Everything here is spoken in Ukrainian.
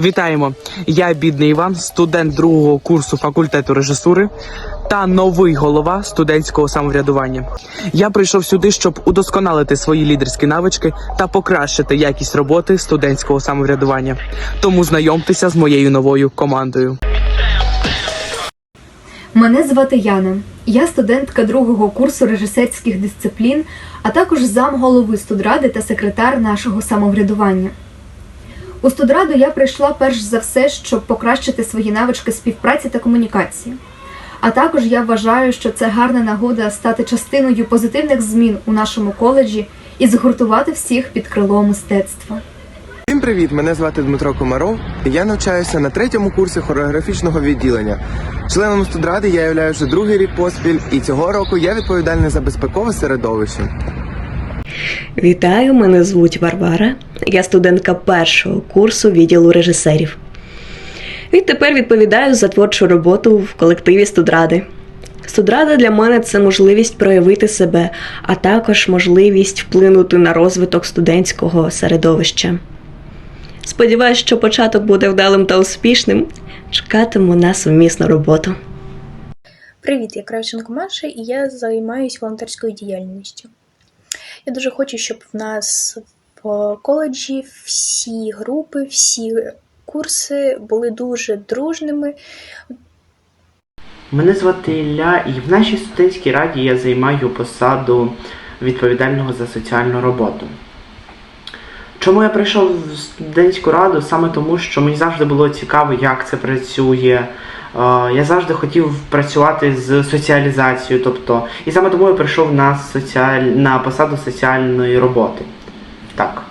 Вітаємо! Я бідний Іван, студент другого курсу факультету режисури та новий голова студентського самоврядування. Я прийшов сюди, щоб удосконалити свої лідерські навички та покращити якість роботи студентського самоврядування. Тому знайомтеся з моєю новою командою. Мене звати Яна. Я студентка другого курсу режисерських дисциплін, а також зам голови студради та секретар нашого самоврядування. У студраду я прийшла перш за все, щоб покращити свої навички співпраці та комунікації. А також я вважаю, що це гарна нагода стати частиною позитивних змін у нашому коледжі і згуртувати всіх під крило мистецтва. Всім привіт! Мене звати Дмитро Комаров. Я навчаюся на третьому курсі хореографічного відділення. Членом студради я являю вже другий рік поспіль, і цього року я відповідальний за безпекове середовище. Вітаю, мене звуть Варвара. Я студентка першого курсу відділу режисерів. Відтепер відповідаю за творчу роботу в колективі студради. Студрада для мене це можливість проявити себе, а також можливість вплинути на розвиток студентського середовища. Сподіваюсь, що початок буде вдалим та успішним. Чекатиму на сумісну роботу. Привіт, я Кравченко Маша, і я займаюся волонтерською діяльністю. Я дуже хочу, щоб в нас в коледжі всі групи, всі курси були дуже дружними. Мене звати Ілля, і в нашій студентській раді я займаю посаду відповідального за соціальну роботу. Чому я прийшов в студентську раду? Саме тому, що мені завжди було цікаво, як це працює. Е, Я завжди хотів працювати з соціалізацією, тобто, і саме тому я прийшов на, соціаль... на посаду соціальної роботи. Так.